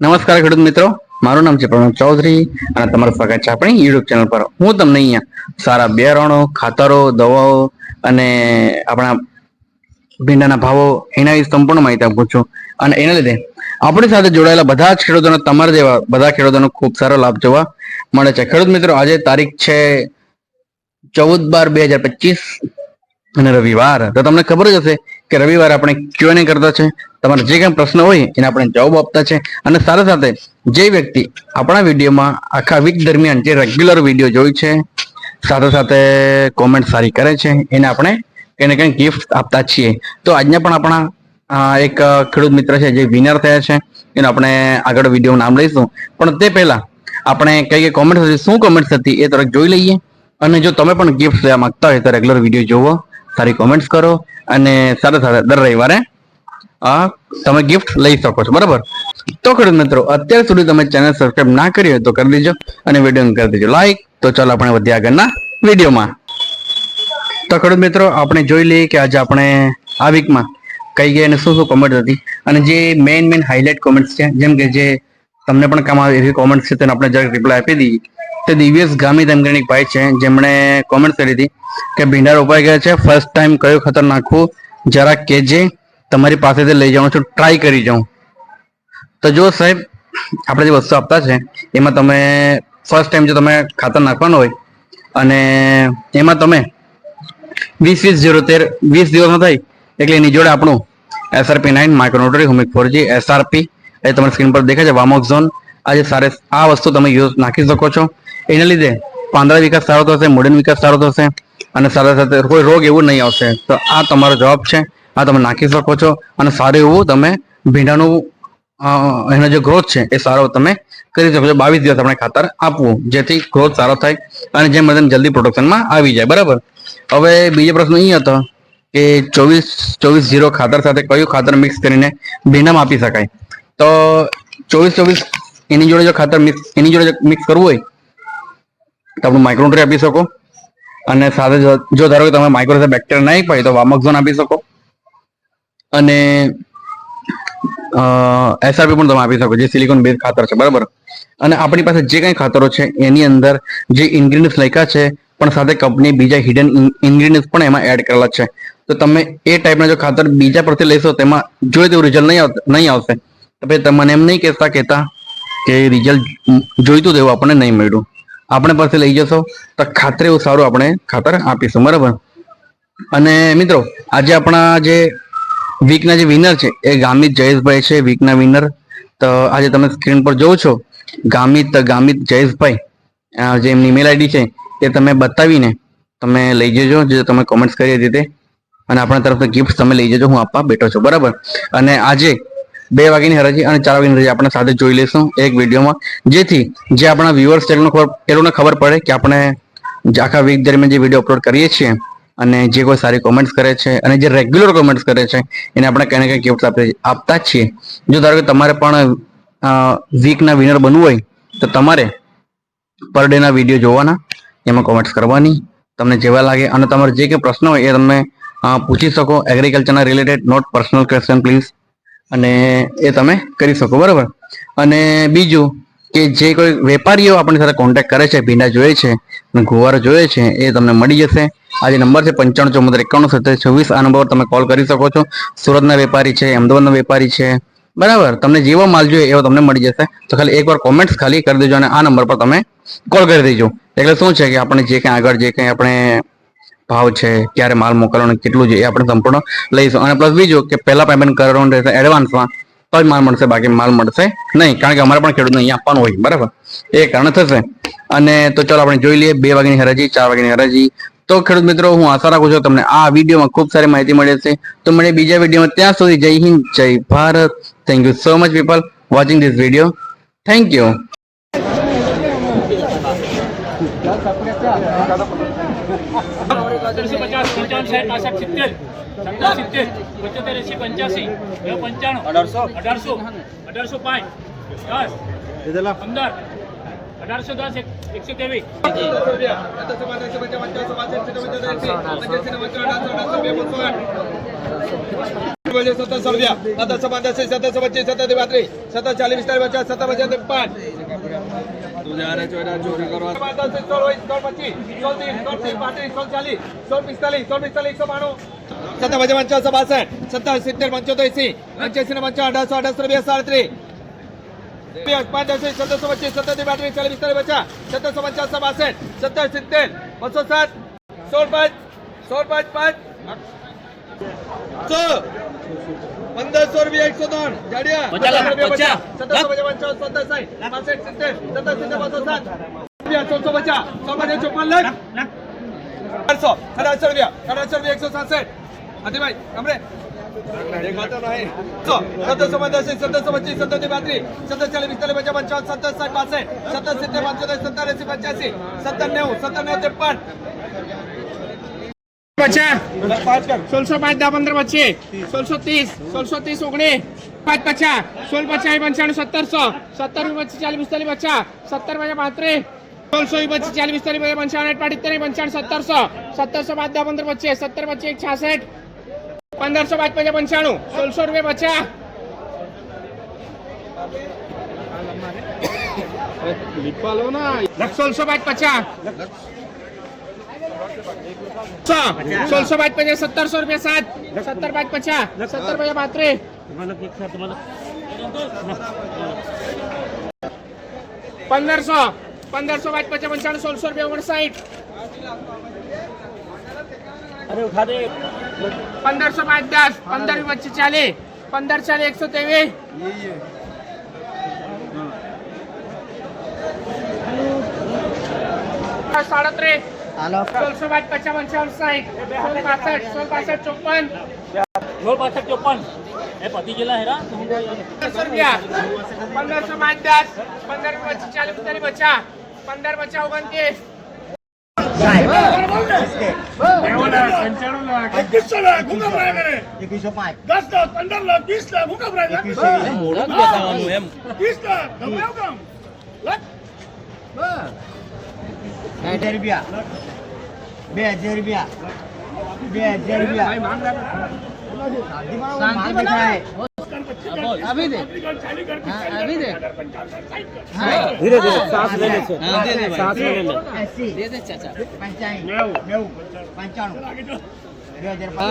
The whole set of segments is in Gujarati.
નમસ્કાર ખેડૂત મિત્રો. મારું નામ છે પ્રણવ ચૌધરી અને તમારું સ્વાગત છે આપણી યુટ્યુબ ચેનલ પર. હું તમને અહીંયા સારા બિયારણો, ખાતરો, દવાઓ અને આપણા ભીંડાના ભાવો એના વિશે સંપૂર્ણ માહિતી આપું છું. અને એના લીધે આપણી સાથે જોડાયેલા બધા જ ખેડૂતોને તમારા જેવા બધા ખેડૂતોનો ખૂબ સારો લાભ જોવા મળે છે. ખેડૂત મિત્રો, આજે તારીખ છે ચૌદ બાર બે હજાર પચીસ અને રવિવાર. તો તમને ખબર જ હશે કે રવિવારે આપણે ક્યુએનએ કરતા છે, તમારા જે કંઈ પ્રશ્ન હોય એને આપણે જવાબ આપતા છે, અને સાથે સાથે જે વ્યક્તિ આપણા વિડીયોમાં આખા વીક દરમિયાન જે રેગ્યુલર વીડિયો જોઈ છે, સાથે સાથે કોમેન્ટ સારી કરે છે, એને આપણે કંઈ ને કંઈ ગિફ્ટ આપતા છીએ. તો આજના પણ આપણા એક ખેડૂત મિત્ર છે જે વિનર થયા છે, એનું આપણે આગળ વીડિયો નામ લઈશું. પણ તે પહેલા આપણે કઈ કઈ કોમેન્ટ હતી શું કોમેન્ટ હતી એ તરફ જોઈ લઈએ. અને જો તમે પણ ગિફ્ટ લેવા માંગતા હોય તો રેગ્યુલર વીડિયો જોવો. સારી કોમેન્ટ્સ કરો અને સાથે સાથે દર રવિવારે આ તમે ગિફ્ટ લઈ શકો છો, બરાબર? તો ખેડૂત મિત્રો, અત્યાર સુધી તમે ચેનલ સબસ્ક્રાઈબ ના કરી હોય તો કરી દેજો અને વીડિયો કરી દેજો. લાઈક તો ચાલો આપણે વધીએ આગળના વિડીયોમાં. તો ખેડૂત મિત્રો, આપણે જોઈ લઈએ કે આજે આપણે આ વીકમાં કઈ ગઈ અને શું શું કોમેન્ટ હતી અને જે મેઇન મેઇન હાઇલાઇટ કોમેન્ટ્સ છે, જેમ કે જે તમને પણ કામ આવે એવી કોમેન્ટ્સ છે, તેને આપણે જરાક રિપ્લાય આપી દઈએ. તે દિવ્યેશ ગામી તેમ એક ભાઈ છે, જેમણે કોમેન્ટ કરી હતી કે ભીંડા રોપાઈ ગયા છે. ફર્સ્ટ ટાઈમ કયું ખાતર નાખવું જરા કેજે તમારી પાસેથી લઈ જવાનું છું ટ્રાય કરી જાઉં. તો જો સાહેબ, આપણે જે વસ્તુ આપતા છે, એમાં તમે ફર્સ્ટ ટાઈમ જો તમે ખાતર નાખવાનું હોય, અને એમાં તમે વીસ વીસ જીરો તેર, વીસ દિવસમાં થાય, એટલે એની જોડે આપણું એસઆરપી નાઇન માઇક્રોનોટરી હુમિક ફોર જી એસઆરપી એ તમારી સ્ક્રીન પર દેખાય છે વામોક્ઝોન આ જે સારે આ વસ્તુ તમે યુઝ નાખી શકો છો. એના લીધે પાંદડા વિકાસ સારો થશે મૂડીનો વિકાસ સારો થશે અને સાથે સાથે કોઈ રોગ એવું નહીં આવશે. તો આ તમારો જવાબ છે. આ તમે નાખી શકો છો અને સારું એવું તમે ભીંડાનું એનો જે ગ્રોથ છે એ સારો તમે કરી શકો છો. બાવીસ દિવસ આપણે ખાતર આપવું, જેથી ગ્રોથ સારો થાય અને જેમ બને જલ્દી પ્રોડક્શનમાં આવી જાય. બરાબર? હવે બીજો પ્રશ્ન એ હતો કે ચોવીસ ચોવીસ જીરો ખાતર સાથે કયું ખાતર મિક્સ કરીને ભીંડામાં આપી શકાય? તો ચોવીસ ચોવીસ એની જોડે જો ખાતર મિક્સ એની જોડે મિક્સ કરવું હોય, તો આપણે માઇક્રોન્ટ્રી આપી શકો. અને સાથે જો ધારો કે તમે માઇક્રો બેક્ટેરિયા નહીં પાય તો વામોક્ઝોન આપી શકો. અને એસઆરપી પણ તમે આપી શકો, જે સિલિકોન બેઝ ખાતર છે, બરાબર? અને આપણી પાસે જે કંઈ ખાતરો છે, એની અંદર જે ઇન્ગ્રીડિયન્ટ્સ લખ્યા છે, પણ સાથે કંપની બીજા હિડન ઇન્ગ્રીડિયન્ટ્સ પણ એમાં એડ કરેલા છે. તો તમે એ ટાઈપના જો ખાતર બીજા પરથી લેશો, તેમાં જોઈએ તેવું રિઝલ્ટ નહીં નહીં આવશે. તો પછી તમને એમ નહીં કહેતા કહેતા કે રિઝલ્ટ જોઈતું તેવું આપણને નહીં મળ્યું. આપણે પાસે લઈ જશો તો ખાતર એવું સારું આપણે ખાતર આપીશું, બરાબર? અને મિત્રો, આજે આપણા જે વીકના જે વિનર છે, એ ગામિત જયેશભાઈ છે વીકના વિનર તો આજે તમે સ્ક્રીન પર જોવો છો, ગામિત ગામિત જયેશભાઈ. જે એમની ઈમેલ આઈડી છે, એ તમે બતાવીને તમે લઈ જજો, જે તમે કોમેન્ટ્સ કરી હતી અને આપણા તરફથી ગિફ્ટ તમે લઈ જજો, હું આપવા બેઠો છું, બરાબર? અને આજે બે વાગ્યાની હરાજી અને ચાર વાગ્યાની હરાજી આપણે સાથે જોઈ લઈશું એક વિડીયોમાં. જેથી જે આપણા વ્યુઅર્સ છે એ લોકોને ખબર પડે કે આપણે આખા વીક દરમિયાન જે વીડિયો અપલોડ કરીએ છીએ અને જે કોઈ સારી કોમેન્ટ્સ કરે છે અને જે રેગ્યુલર કોમેન્ટ્સ કરે છે, એને આપણે કંઈ ને કંઈ ગિફ્ટ આપી, આપતા જ છીએ. જો ધારો કે તમારે પણ વીકના વિનર બનવું હોય, તો તમારે પર ડેના વીડિયો જોવાના, એમાં કોમેન્ટ્સ કરવાની, તમને જેવા લાગે અને તમારે જે કંઈ પ્રશ્ન હોય એ તમે પૂછી શકો. એગ્રીકલ્ચરના related not personal question please અને એ તમે કરી શકો, બરાબર? અને બીજું કે જે કોઈ વેપારીઓ આપણી સાથે કોન્ટેક્ટ કરે છે, ભીંડા જોઈએ છે, અને ગુવાર જોઈએ છે, એ તમને મળી જશે. આ નંબર છે પંચાણું ચોમોતેર એકાણું સત્તર છવ્વીસ. આ નંબર તમે કોલ કરી શકો છો. સુરતના વેપારી છે, અમદાવાદના વેપારી છે, બરાબર? તમને જેવો માલ જોઈએ એવો તમને મળી જશે. તો ખાલી એકવાર કોમેન્ટ્સ ખાલી કરી દેજો અને આ નંબર પર તમે કોલ કરી દેજો. એટલે શું છે કે આપણે જે કંઈ આગળ જે કંઈ આપણે ભાવ છે, ક્યારે માલ મોકલવાનો, કેટલું છે એ આપણે સંપૂર્ણ લઈશું. અને પ્લસ બીજું કે પહેલા પેમેન્ટ કરવાનું રહેશે એડવાન્સમાં તો જ માલ મળશે, બાકી માલ મળશે નહીં. કારણ કે અમારે પણ ખેડૂતને અહીંયા આપવાનું હોય, બરાબર? એ કારણે થશે. અને તો ચાલો આપણે જોઈ લઈએ, બે વાગ્યાની હરાજી, ચાર વાગ્યાની હરાજી. તો ખેડૂત મિત્રો, હું આશા રાખું છું તમને આ વિડીયોમાં ખૂબ સારી માહિતી મળી હશે. તો મળે બીજા વિડીયોમાં. ત્યાં સુધી જય હિન્દ, જય Bharat. Thank you so much people watching this video thank you સત્તરસો પચાસ પંચાવન સાઠ પાસઠ સિત્તેર સત્તર સિત્તેર પંચોતેર એસી પંચ્યાસી બે પંચાણું અઢારસો અઢારસો અઢારસો પાંચ દસ પંદર અઢારસો દસ એક- એકસો ત્રેવીસ સત્તરસો રૂપિયા સત્તરસો પંચ્યાસી સત્તરસો પચીસ સત્તર પાંત્રીસ સત્તર ચાલીસ પિસ્તાલીસ પચાસ સત્તર પચાસ પાંચ જ્યારે ચોરા ચોરી કરવા. સત્તર પચાસ પંચાવન બાસઠ સત્તર સિત્તેર પંચોતેર એસી પંચ્યાસી ને પંચાવન, અઢારસો અઢારસો રૂપિયા સાડત્રીસ. સત્તરસો પચીસ સત્તર પાંત્રીસ ચાલીસ, પિસ્તાલીસ, પચાસ. સત્તરસો પચાસ બાસઠ સત્તર, સિત્તેર સાત. સોળ, પાંચ. સોળ, પાંચ પાંચ. પંદરસો રૂપિયા એકસો ત્રણ. જાડિયા. સત્તરસો પચાસ સત્તર પાસઠ સિત્તેર સત્તર સિત્તેર બસો સાત રૂપિયા સોળસો પચાસ. સો પચાસ ચોપન લાખ અઢારસો અઢારસો રૂપિયા. અઢારસો રૂપિયા એકસો સાસઠ. હાથીભાઈ હમણે દેખાતો નહીં સો સત્તરસો પંચ્યાસી સત્તરસો પચીસ સત્તર પાંત્રીસ. સત્તર ચાલીસ પિસ્તાલીસ પચાસ પંચાવન સત્તર સાઠ પાસઠ સત્તર સિત્તેર પંચોતેર સત્તર એસી પંચ્યાસી. સત્તર નેવું સત્તર નેવું ત્રેપન. પચાસ સોળસો પાંચ દસ પંદર પચીસ સોળસો ત્રીસ સોળસો ત્રીસ ઓગણીસ પાંચ પચાસ સોળ પચાસ પંચાણું સત્તરસો સત્તર પચીસ ચાલીસ પિસ્તાલીસ પચાસ સત્તર પચાસ પાંત્રીસ સોળસો પચીસ ચાલીસ પિસ્તાલીસ પચાસ પંચાવન આઠ પાટીતેર પંચાવન સત્તરસો સત્તરસો પાંચ દસ પંદર પચીસ સત્તર પચીસ છાસઠ પંદરસો પાંચ પચાસ પંચાણું સોળસો રૂપિયા પચાસ સોળસો પાંચ પચાસ સો સોળસો પાંચ પચાસ સત્તરસો રૂપિયા સાત સત્તર પાંચ પચાસ સત્તર પચાસ પાંત્રીસ પંદરસો પંદરસો પાંચ પચાસ પંચાણું સોળસો રૂપિયા ઓગણસાઠ પંદરસો પાંચ દસ પંદર પચીસ ચાલીસ પંદર ચાલીસ એકસો ત્રેવીસ સાડત્રીસ સોળસો બાદ પચાવન સોળ પાસઠ સોળ પાસઠ ચોપન સોળ પાસઠ ચોપન એ પતિ ગયેલા હેરા પંદરસો રૂપિયા પંદરસો પાંચ દસ પંદર પચીસ ચાલીસ પિસ્તાલીસ પચાસ પંદર પચાસ ઓગણત્રીસ એકવીસો પાંચ દસ લાખ પંદર લાખ વીસ લાખ હું છે? વીસ લાખ હજાર રૂપિયા. બે હજાર રૂપિયા. બે હજાર રૂપિયા. પંચાણું, પંચાણું, બે હજાર પાંચ.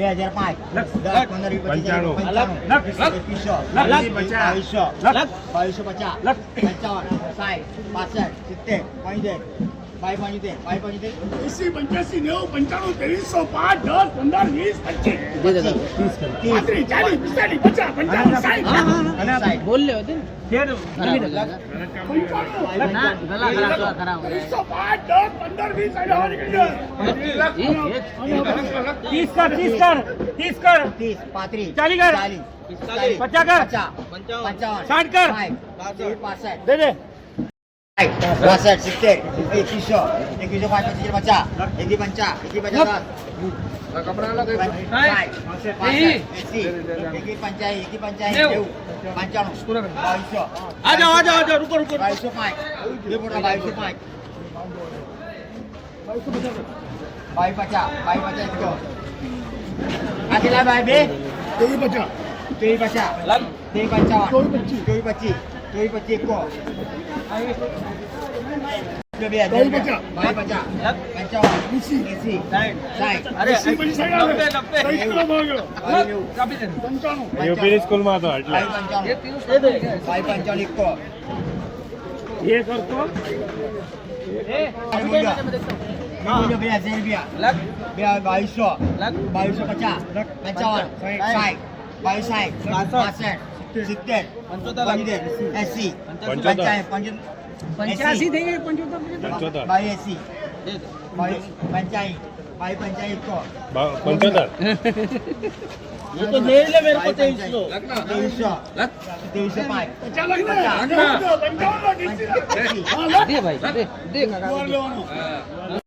બે હજાર પાંચ. દસ પંદર પંચાણું. એકવીસો બાવીસો બાવીસો પચાસ. પંચાવન સાઠ પાસઠ સિત્તેર પંચોતેર. એંસી, પંચ્યાસી, નેવું, પંચાણું, ત્રેવીસો, પાંચ, દસ, પંદર, વીસ, પચીસ, ચાલીસ, પિસ્તાલીસ, પચાસ, પંચાવન, કર. ચાલીસ પિસ્તાલીસ પચાસ કર. પંચાવન સાઠ કર. દે બાસઠ સિત્તેર એકવીસો એકવીસો પાંચ પચીસ પચાસ એકી પંચા એકી પચાસ એકી પંચાયત એકી પંચાયત નેવું પંચાણું બાવીસો આ જાઓ આ જાઓ આ જાઓ રૂકો રૂકો બાવીસો પાંચ બે મોટા બાવીસો પાંચ બાવી પચાસ બાવી પચાસ એકસો આ કેટલા બાવી બે તેવી પચાસ, તેવી પચાસ તેવી પંચાવન ચોવીસ પચીસ. ચોવીસ પચીસ એંસી. પછી પંચાણું. યુપીની સ્કૂલમાં હતો એટલે. એકો બાવીસો. બાવીસો પચાસ. પંચાવન. સાઠ બાવીસ સાઠ પાસઠ. સિત્તેર. પંચોતેર એસી. પંચ્યાસી થઈ ગઈ પંચોતેર બાવીસ એસી. બાવીસ પંચાયત. બાવીસ પંચાયત એકો ત્રેવીસો ત્રેવીસો પાંચ. પચાસ લાખ. ને? આગળ વધો, પંચાવન. લાખ, એંસી. લાખ. એસી હા, લાખ. લેવાનો.